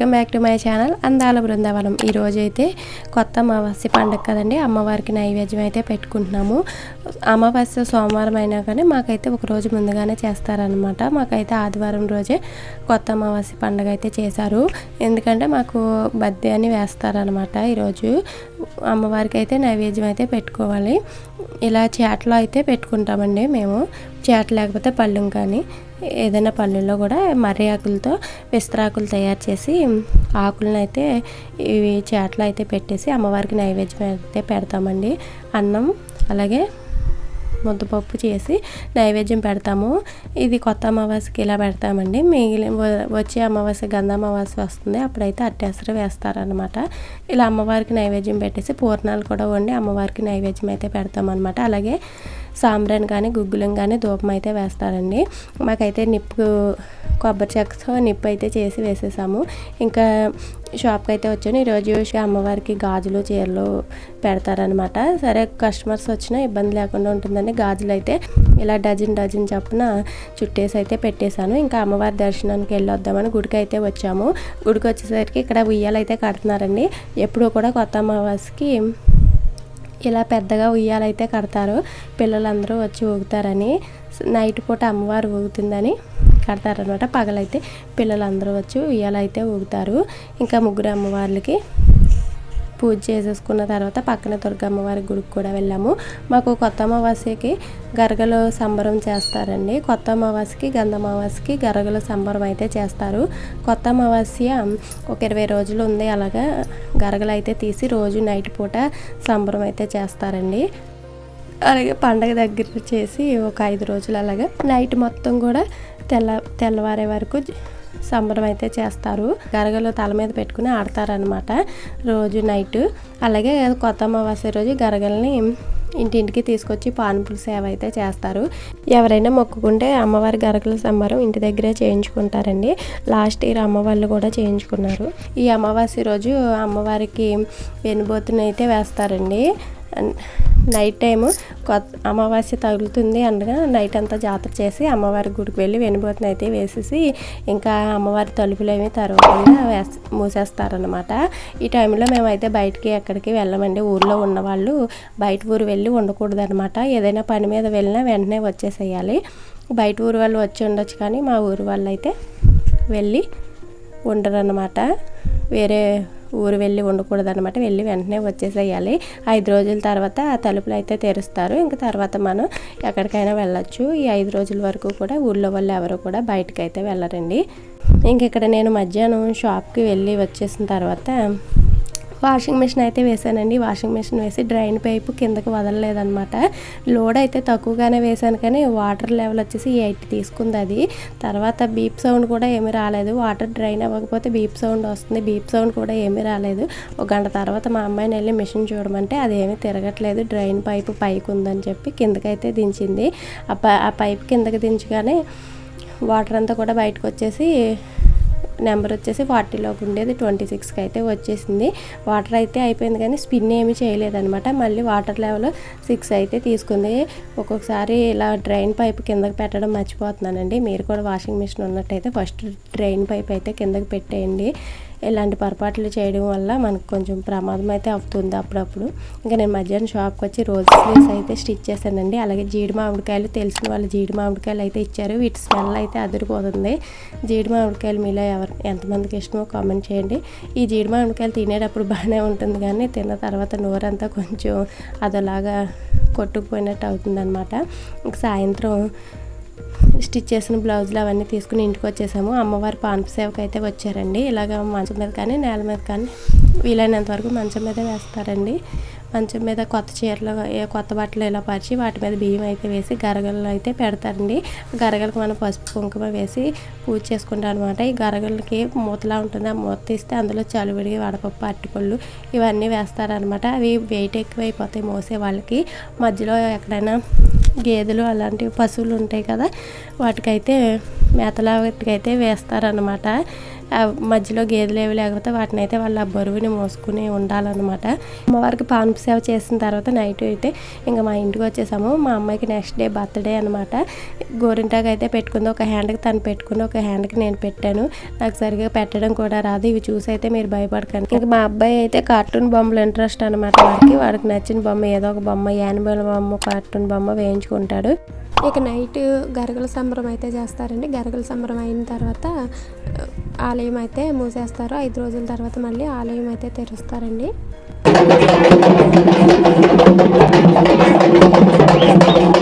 Welcome back to my channel Andala Brindavanam. ఈరోజు అయితే కొత్త అమావాస్య పండుగ కదండి. అమ్మవారికి నైవేద్యం అయితే పెట్టుకుంటున్నాము. అమావాస్య సోమవారం అయినా కానీ మాకైతే ఒక రోజు ముందుగానే చేస్తారనమాట మాకైతే ఆదివారం రోజే కొత్త అమావాస్య పండుగ అయితే చేశారు. ఎందుకంటే మాకు బర్త్డే అని వేస్తారనమాట ఈరోజు. అమ్మవారికి అయితే నైవేద్యం అయితే పెట్టుకోవాలి. ఇలా చేటలో అయితే పెట్టుకుంటామండి మేము. చేట లేకపోతే పళ్ళెం కానీ ఏదైనా పళ్ళుల్లో కూడా మర్రి ఆకులతో విస్తరాకులు తయారు చేసి ఆకులను అయితే ఇవి చేటలు అయితే పెట్టేసి అమ్మవారికి నైవేద్యం అయితే పెడతామండి. అన్నం అలాగే ముద్దపప్పు చేసి నైవేద్యం పెడతాము. ఇది కొత్త అమావాస్యకి ఇలా పెడతామండి. మిగిలిన వచ్చే అమావాస్య గంధ అమావాస్య వస్తుంది. అప్పుడైతే అట్టేసరి వేస్తారనమాట ఇలా అమ్మవారికి నైవేద్యం పెట్టేసి పూర్ణాలు కూడా వండి అమ్మవారికి నైవేద్యం అయితే పెడతామన్నమాట. అలాగే సాంబ్రాన్ కానీ గుగ్గులం కానీ ధూపం అయితే వేస్తారండి. మాకైతే నిప్పు కొబ్బరి చెక్కతో నిప్పు అయితే చేసి వేసేసాము. ఇంకా షాప్కి అయితే వచ్చాను. ఈరోజు అమ్మవారికి గాజులు చీరలు పెడతారనమాట సరే కస్టమర్స్ వచ్చినా ఇబ్బంది లేకుండా ఉంటుందని గాజులు అయితే ఇలా డజన్ డజన్ చొప్పున చుట్టేసి అయితే పెట్టేశాను. ఇంకా అమ్మవారి దర్శనానికి వెళ్ళొద్దామని గుడికి అయితే వచ్చాము. గుడికి వచ్చేసరికి ఇక్కడ ఉయ్యాలైతే కడుతున్నారండి. ఎప్పుడూ కూడా కొత్త అమావాస్యకి ఇలా పెద్దగా ఉయ్యాలైతే కడతారు. పిల్లలందరూ వచ్చి ఊగుతారని. నైట్ పూట అమ్మవారు ఊగుతుందని కడతారనమాట పగలైతే పిల్లలందరూ వచ్చి ఉయ్యాలైతే ఊగుతారు. ఇంకా ముగ్గురు అమ్మవార్లకి పూజ చేసేసుకున్న తర్వాత పక్కన దుర్గమ్మవారి గుడికి కూడా వెళ్ళాము. మాకు కొత్త అమావాస్యకి గరగలు సంబరం చేస్తారండి. కొత్త అమావాస్యకి గంధ అమావాస్యకి గరగలు సంబరం అయితే చేస్తారు. కొత్త అమావాస్య ఒక ఇరవై రోజులు ఉంది. అలాగా గరగలు అయితే తీసి రోజు నైట్ పూట సంబరం అయితే చేస్తారండి. అలాగే పండగ దగ్గర చేసి ఒక ఐదు రోజులు అలాగా నైట్ మొత్తం కూడా తెల్ల తెల్లవారే వరకు సంబరం అయితే చేస్తారు. గరగలు తల మీద పెట్టుకుని ఆడతారనమాట రోజు నైట్. అలాగే కొత్త అమావాస్య రోజు గరగల్ని ఇంటింటికి తీసుకొచ్చి పానుపుల సేవ అయితే చేస్తారు. ఎవరైనా మొక్కుకుంటే అమ్మవారి గరగల సంబరం ఇంటి దగ్గరే చేయించుకుంటారండి. లాస్ట్ ఇయర్ అమ్మవాళ్ళు కూడా చేయించుకున్నారు. ఈ అమావాస్య రోజు అమ్మవారికి వెనుబోతుని అయితే వేస్తారండి. నైట్ టైము కొత్త అమావాస్య తగులుతుంది అనగా నైట్ అంతా జాతర చేసి అమ్మవారి గుడికి వెళ్ళి వెనుబోతుని అయితే వేసేసి ఇంకా అమ్మవారి తలుపులు ఏమి తరవకుండా వేస్ మూసేస్తారనమాట ఈ టైంలో మేమైతే బయటికి ఎక్కడికి వెళ్ళమండి. ఊర్లో ఉన్నవాళ్ళు బయట ఊరు వెళ్ళి ఉండకూడదనమాట ఏదైనా పని మీద వెళ్ళినా వెంటనే వచ్చేసేయాలి. బయట ఊరు వాళ్ళు వచ్చి ఉండొచ్చు కానీ మా ఊరు వాళ్ళు అయితే వెళ్ళి ఉండరనమాట వేరే ఊరు వెళ్ళి ఉండకూడదు అనమాట వెళ్ళి వెంటనే వచ్చేసేయాలి. ఐదు రోజుల తర్వాత ఆ తలుపులు అయితే తెరుస్తారు. ఇంకా తర్వాత మనం ఎక్కడికైనా వెళ్ళొచ్చు. ఈ ఐదు రోజుల వరకు కూడా ఊళ్ళో వాళ్ళు ఎవరు కూడా బయటకు అయితే వెళ్ళరండి. ఇంక ఇక్కడ నేను మధ్యాహ్నం షాప్కి వెళ్ళి వచ్చేసిన తర్వాత వాషింగ్ మిషన్ అయితే వేసానండి. వాషింగ్ మిషన్ వేసి డ్రైన్ పైపు కిందకి వదలలేదనమాట లోడ్ అయితే తక్కువగానే వేసాను కానీ వాటర్ లెవెల్ వచ్చేసి ఎయిట్ తీసుకుంది అది. తర్వాత బీప్ సౌండ్ కూడా ఏమీ రాలేదు. వాటర్ డ్రైన్ అవ్వకపోతే బీప్ సౌండ్ వస్తుంది. బీప్ సౌండ్ కూడా ఏమీ రాలేదు. ఒక గంట తర్వాత మా అమ్మాయిని వెళ్ళి మిషన్ చూడమంటే అది ఏమీ తిరగట్లేదు. డ్రైన్ పైపు పైకి ఉందని చెప్పి కిందకైతే దించింది. ఆ పై ఆ కిందకి దించగానే వాటర్ అంతా కూడా బయటకు వచ్చేసి నెంబర్ వచ్చేసి ఫార్టీలోకి ఉండేది ట్వంటీ సిక్స్కి అయితే వచ్చేసింది. వాటర్ అయితే అయిపోయింది కానీ స్పిన్ ఏమీ చేయలేదన్నమాట. మళ్ళీ వాటర్ లెవెల్ సిక్స్ అయితే తీసుకుంది. ఒక్కొక్కసారి ఇలా డ్రైన్ పైప్ కిందకి పెట్టడం మర్చిపోతున్నానండి. మీరు కూడా వాషింగ్ మిషన్ ఉన్నట్టయితే ఫస్ట్ డ్రైన్ పైప్ అయితే కిందకి పెట్టేయండి. ఇలాంటి పొరపాట్లు చేయడం వల్ల మనకు కొంచెం ప్రమాదం అయితే అవుతుంది అప్పుడప్పుడు. ఇంకా నేను మధ్యాహ్నం షాప్కి వచ్చి రోజ్ స్లీవ్స్ అయితే స్టిచ్ చేశానండి. అలాగే జీడి మామిడికాయలు తెలిసిన వాళ్ళు జీడి మామిడికాయలు అయితే ఇచ్చారు. వీటి స్మెల్ అయితే అదిరిపోతుంది. జీడి మామిడికాయలు మీలో ఎవరు ఎంతమందికి ఇష్టమో కామెంట్ చేయండి. ఈ జీడి మామిడికాయలు తినేటప్పుడు బాగానే ఉంటుంది కానీ తిన్న తర్వాత నోరంతా కొంచెం అదలాగా కొట్టుకుపోయినట్టు అవుతుందన్నమాట. ఇంక సాయంత్రం స్టిచ్ చేసిన బ్లౌజులు అవన్నీ తీసుకుని ఇంటికి వచ్చేసాము. అమ్మవారి పాన్పు సేవకు అయితే వచ్చారండి. ఇలాగ మంచం మీద కానీ నేల మీద కానీ వీలైనంత వరకు మంచం మీద వేస్తారండి. మంచం మీద కొత్త చీరలు కొత్త బట్టలు ఇలా పరిచి వాటి మీద బియ్యం అయితే వేసి గరగలు అయితే పెడతారండి. గరగలకు మనం పసుపు కుంకుమ వేసి పూజ చేసుకుంటాం అనమాట ఈ గరగలకి మూతలా ఉంటుంది. ఆ మూత తీస్తే అందులో చలువిడి వడపప్పు అరటిపళ్ళు ఇవన్నీ వేస్తారనమాట అవి వెయిట్ ఎక్కువైపోతాయి మోసే వాళ్ళకి. మధ్యలో ఎక్కడైనా గేదెలు అలాంటివి పశువులు ఉంటాయి కదా వాటికైతే మేతలాగా అయితే వేస్తారనమాట మధ్యలో గేదెలు ఏవి లేకపోతే వాటిని అయితే వాళ్ళు ఆ బరువుని మోసుకుని ఉండాలన్నమాట. అమ్మవారికి పాన్పు సేవ చేసిన తర్వాత నైట్ అయితే ఇంకా మా ఇంటికి వచ్చేసాము. మా అమ్మాయికి నెక్స్ట్ డే బర్త్డే అనమాట గోరింటాకు అయితే పెట్టుకుంది. ఒక హ్యాండ్కి తను పెట్టుకుని ఒక హ్యాండ్కి నేను పెట్టాను. నాకు సరిగా పెట్టడం కూడా రాదు. ఇవి చూసి అయితే మీరు భయపడకండి. ఇంకా మా అబ్బాయి అయితే కార్టూన్ బొమ్మలు ఇంట్రెస్ట్ అనమాట వాడికి వాడికి నచ్చిన బొమ్మ ఏదో ఒక బొమ్మ యానిమల్ బొమ్మ కార్టూన్ బొమ్మ వేయించుకుంటాడు. ఇక నైట్ గరగల సంబరం అయితే చేస్తారండి. గరగల సంబరం అయిన తర్వాత ఆలయం అయితే మూసేస్తారు. ఐదు రోజుల తర్వాత మళ్ళీ ఆలయం అయితే తెరుస్తారండి. ఆ